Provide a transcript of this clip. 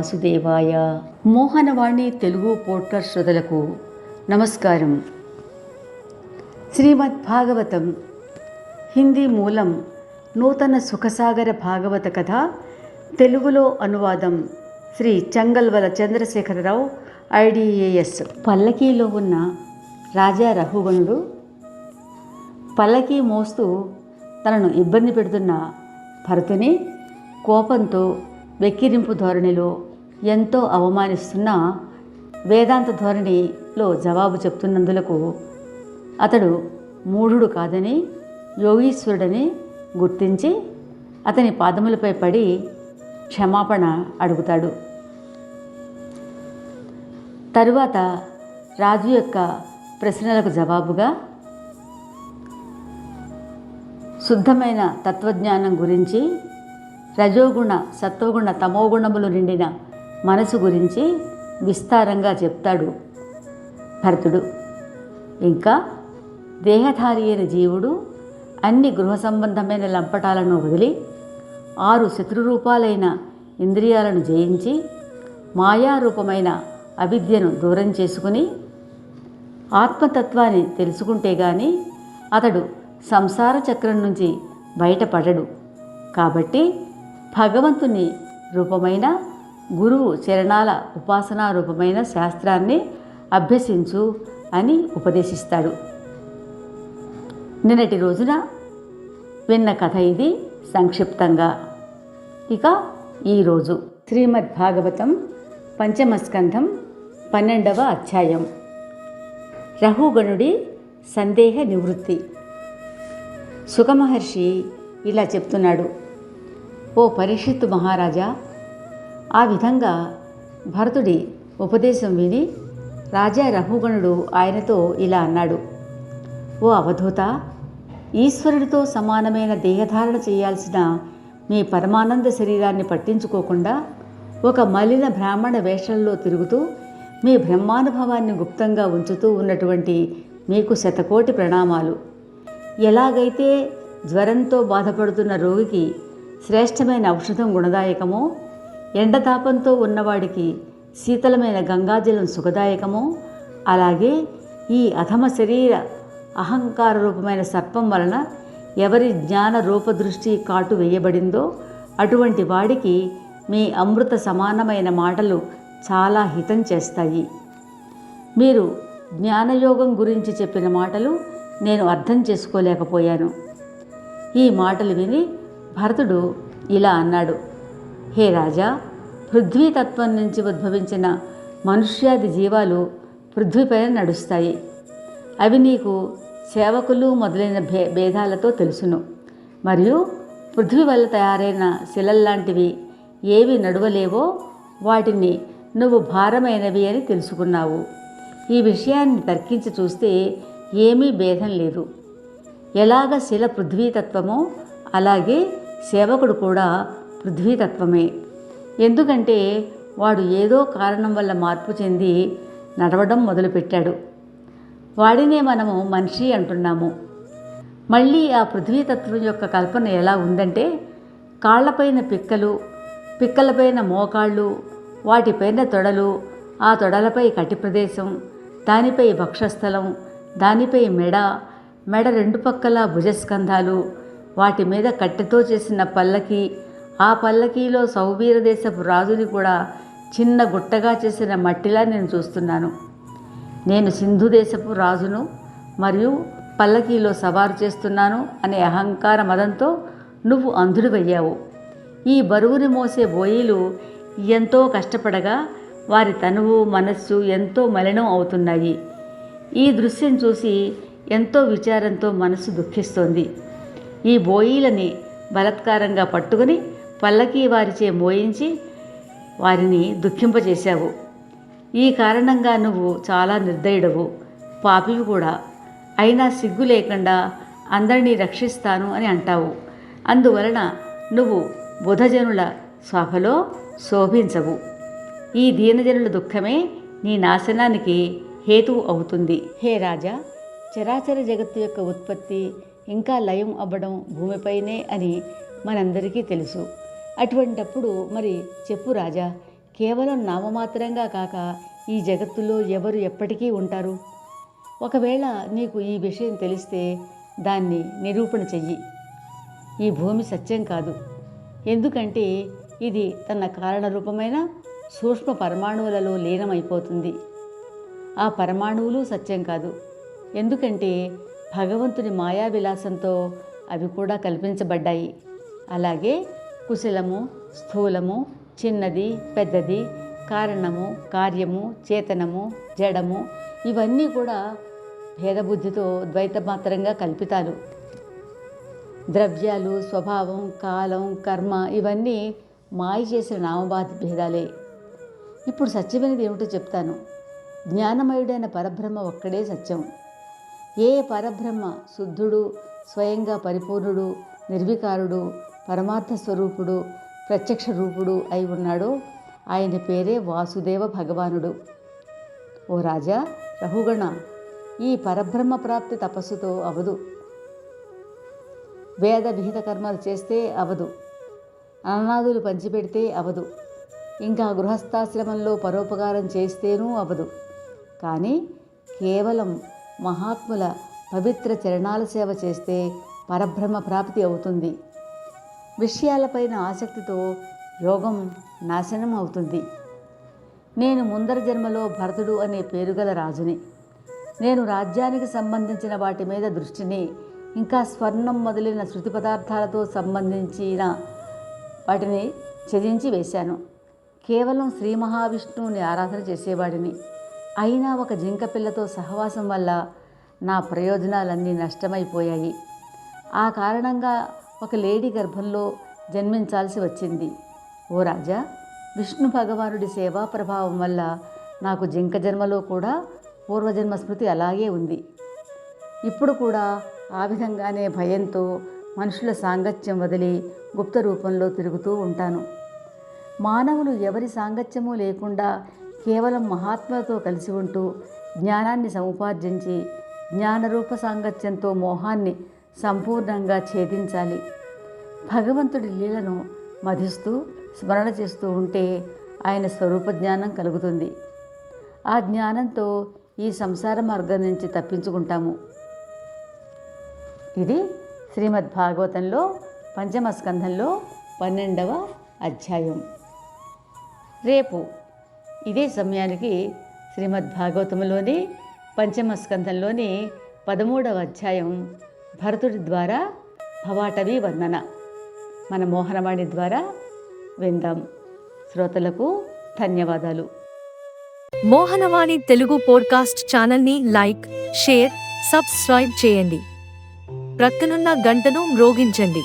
వాసుదేవాయ. మోహనవాణి తెలుగు పోర్టర్ శ్రోతలకు నమస్కారం. శ్రీమద్ భాగవతం హిందీ మూలం నూతన సుఖసాగర భాగవత కథ తెలుగులో అనువాదం శ్రీ చంగల్వల చంద్రశేఖరరావు ఐడిఏఎస్. పల్లకీలో ఉన్న రాజా రఘుగణుడు పల్లకీ మోస్తూ తనను ఇబ్బంది పెడుతున్న భరతుని కోపంతో వెక్కిరింపు ధోరణిలో ఎంతో అవమానిస్తున్న వేదాంత ధోరణిలో జవాబు చెప్తున్నందులకు అతడు మూఢుడు కాదని యోగీశ్వరుడని గుర్తించి అతని పాదములపై పడి క్షమాపణ అడుగుతాడు. తరువాత రాజు యొక్క ప్రశ్నలకు జవాబుగా శుద్ధమైన తత్వజ్ఞానం గురించి రజోగుణ సత్వగుణ తమోగుణములు నిండిన మనసు గురించి విస్తారంగా చెప్తాడు భరతుడు. ఇంకా దేహధారి అయిన జీవుడు అన్ని గృహ సంబంధమైన లంపటాలను వదిలి ఆరు శత్రురూపాలైన ఇంద్రియాలను జయించి మాయారూపమైన అవిద్యను దూరం చేసుకుని ఆత్మతత్వాన్ని తెలుసుకుంటే గాని అతడు సంసార చక్రం నుంచి బయటపడడు. కాబట్టి భగవంతుని రూపమైన గురువు చరణాల ఉపాసనా రూపమైన శాస్త్రాన్ని అభ్యసించు అని ఉపదేశిస్తాడు. నిన్నటి రోజున విన్న కథ ఇది సంక్షిప్తంగా. ఇక ఈరోజు శ్రీమద్ భాగవతం పంచమస్కంధం పన్నెండవ అధ్యాయం. రహుగణుడి సందేహ నివృత్తి. సుఖమహర్షి ఇలా చెప్తున్నాడు. ఓ పరీక్షిత్తు మహారాజా ఆ విధంగా భరతుడి ఉపదేశం విని రాజా రఘుగణుడు ఆయనతో ఇలా అన్నాడు. ఓ అవధూత ఈశ్వరుడితో సమానమైన దేహధారణ చేయాల్సిన మీ పరమానంద శరీరాన్ని పట్టించుకోకుండా ఒక మలిన బ్రాహ్మణ వేషంలో తిరుగుతూ మీ బ్రహ్మానుభవాన్ని గుప్తంగా ఉంచుతూ ఉన్నటువంటి మీకు శతకోటి ప్రణామాలు. ఎలాగైతే జ్వరంతో బాధపడుతున్న రోగికి శ్రేష్టమైన ఔషధం గుణదాయకమో ఎండతాపంతో ఉన్నవాడికి శీతలమైన గంగాజలం సుఖదాయకమో? అలాగే ఈ అధమ శరీర అహంకార రూపమైన సర్పం వలన ఎవరి జ్ఞాన రూపదృష్టి కాటు వేయబడిందో అటువంటి వాడికి మీ అమృత సమానమైన మాటలు చాలా హితం చేస్తాయి. మీరు జ్ఞానయోగం గురించి చెప్పిన మాటలు నేను అర్థం చేసుకోలేకపోయాను. ఈ మాటలు విని భరతుడు ఇలా అన్నాడు. హే రాజా పృథ్వీతత్వం నుంచి ఉద్భవించిన మనుష్యాది జీవాలు పృథ్వీపైన నడుస్తాయి. అవి నీకు సేవకులు మొదలైన భే భేదాలతో తెలుసును. మరియు పృథ్వీ వల్ల తయారైన శిలల్లాంటివి ఏవి నడవలేవో వాటిని నువ్వు భారమైనవి అని తెలుసుకున్నావు. ఈ విషయాన్ని తర్కించి చూస్తే ఏమీ భేదం లేదు. ఎలాగ శిల పృథ్వీతత్వమో అలాగే సేవకుడు కూడా పృథ్వీతత్వమే ఎందుకంటే వాడు ఏదో కారణం వల్ల మార్పు చెంది నడవడం మొదలుపెట్టాడు. వాడినే మనము మనిషి అంటున్నాము. మళ్ళీ ఆ పృథ్వీతత్వం యొక్క కల్పన ఎలా ఉందంటే కాళ్ళపైన పిక్కలు పిక్కలపైన మోకాళ్ళు వాటిపైన తొడలు ఆ తొడలపై కటి ప్రదేశం దానిపై వక్షస్థలం దానిపై మెడ మెడ రెండు పక్కల భుజస్కంధాలు వాటి మీద కట్టెతో చేసిన పల్లకి ఆ పల్లకీలో సౌబీర దేశపు రాజుని కూడా చిన్న గుట్టగా చేసిన మట్టిలా నేను చూస్తున్నాను. నేను సింధు దేశపు రాజును మరియు పల్లకీలో సవారు చేస్తున్నాను అనే అహంకార మదంతో నువ్వు అంధుడివయ్యావు. ఈ బరువుని మోసే బోయిలు ఎంతో కష్టపడగా వారి తనువు మనస్సు ఎంతో మలినం అవుతున్నాయి. ఈ దృశ్యం చూసి ఎంతో విచారంతో మనసు దుఃఖిస్తోంది. ఈ బోయిలని బలత్కారంగా పట్టుకుని పల్లకీ వారిచే మోయించి వారిని దుఃఖింపజేశావు. ఈ కారణంగా నువ్వు చాలా నిర్దయుడవు. పాపివి కూడా. అయినా సిగ్గు లేకుండా అందరినీ రక్షిస్తాను అని అంటావు. అందువలన నువ్వు బుధజనుల స్వాభలో శోభించవు. ఈ దీనజనుల దుఃఖమే నీ నాశనానికి హేతువు అవుతుంది. హే రాజా చరాచర జగత్తు యొక్క ఉత్పత్తి ఇంకా లయం అవ్వడం భూమిపైనే అని మనందరికీ తెలుసు. అటువంటప్పుడు మరి చెప్పు రాజా కేవలం నామమాత్రంగా కాక ఈ జగత్తులో ఎవరు ఎప్పటికీ ఉంటారు? ఒకవేళ నీకు ఈ విషయం తెలిస్తే దాన్ని నిరూపణ చెయ్యి. ఈ భూమి సత్యం కాదు. ఎందుకంటే ఇది తన కారణరూపమైన సూక్ష్మ పరమాణువులలో లీనమైపోతుంది. ఆ పరమాణువులు సత్యం కాదు. ఎందుకంటే భగవంతుని మాయా విలాసంతో అవి కూడా కల్పించబడ్డాయి. అలాగే కుశలము స్థూలము చిన్నది పెద్దది కారణము కార్యము చేతనము జడము ఇవన్నీ కూడా భేదబుద్ధితో ద్వైతమాత్రంగా కల్పితాలు. ద్రవ్యాలు స్వభావం కాలం కర్మ ఇవన్నీ మాయ చేసిన నామబాధ భేదాలే. ఇప్పుడు సత్యమైనది ఏమిటో చెప్తాను. జ్ఞానమయుడైన పరబ్రహ్మ ఒక్కడే సత్యం. ఏ పరబ్రహ్మ శుద్ధుడు స్వయంగా పరిపూర్ణుడు నిర్వికారుడు పరమార్థ స్వరూపుడు ప్రత్యక్ష రూపుడు అయి ఉన్నాడో. ఆయన పేరే వాసుదేవ భగవానుడు. ఓ రాజా రఘుగణ ఈ పరబ్రహ్మ ప్రాప్తి తపస్సుతో అవదు. వేద విహిత కర్మలు చేస్తే అవదు. అనాదులు పంచిపెడితే అవదు. ఇంకా గృహస్థాశ్రమంలో పరోపకారం చేస్తేనూ అవదు. కానీ కేవలం మహాత్ముల పవిత్ర చరణాల సేవ చేస్తే పరబ్రహ్మ ప్రాప్తి అవుతుంది. విషయాలపైన ఆసక్తితో యోగం నాశనం అవుతుంది. నేను ముందర జన్మలో భరతుడు అనే పేరుగల రాజుని. నేను రాజ్యానికి సంబంధించిన వాటి మీద దృష్టిని ఇంకా స్వర్ణం మొదలైన శృతి పదార్థాలతో సంబంధించిన వాటిని ఛేదించి వేశాను. కేవలం శ్రీ మహావిష్ణువుని ఆరాధన చేసేవాడిని. అయినా ఒక జింక పిల్లతో సహవాసం వల్ల నా ప్రయోజనాలన్నీ నష్టమైపోయాయి. ఆ కారణంగా ఒక లేడీ గర్భంలో జన్మించాల్సి వచ్చింది. ఓ రాజా విష్ణు భగవానుడి సేవా ప్రభావం వల్ల నాకు జింక జన్మలో కూడా పూర్వజన్మ స్మృతి అలాగే ఉంది. ఇప్పుడు కూడా ఆ విధంగానే భయంతో మనుషుల సాంగత్యం వదిలి గుప్త రూపంలో తిరుగుతూ ఉంటాను. మానవులు ఎవరి సాంగత్యము లేకుండా కేవలం మహాత్మతో కలిసి ఉంటూ జ్ఞానాన్ని సముపార్జించి జ్ఞానరూప సాంగత్యంతో మోహాన్ని సంపూర్ణంగా ఛేదించాలి. భగవంతుడి లీలను మధిస్తూ స్మరణ చేస్తూ ఉంటే ఆయన స్వరూప జ్ఞానం కలుగుతుంది. ఆ జ్ఞానంతో ఈ సంసార మార్గం నుంచి తప్పించుకుంటాము. ఇది శ్రీమద్ భాగవతంలో పంచమ స్కంధంలో పన్నెండవ అధ్యాయం. రేపు ఇదే సమయానికి శ్రీమద్ భాగవతంలోని పంచమ స్కంధంలోని పదమూడవ అధ్యాయం భరతుడి ద్వారా భవాటవి వందన. మన మోహనవాణి ద్వారా విందాం. శ్రోతలకు ధన్యవాదాలు. మోహనవాణి తెలుగు పోడ్కాస్ట్ ఛానల్ని లైక్ షేర్ సబ్స్క్రైబ్ చేయండి. ప్రక్కనున్న గంటను మ్రోగించండి.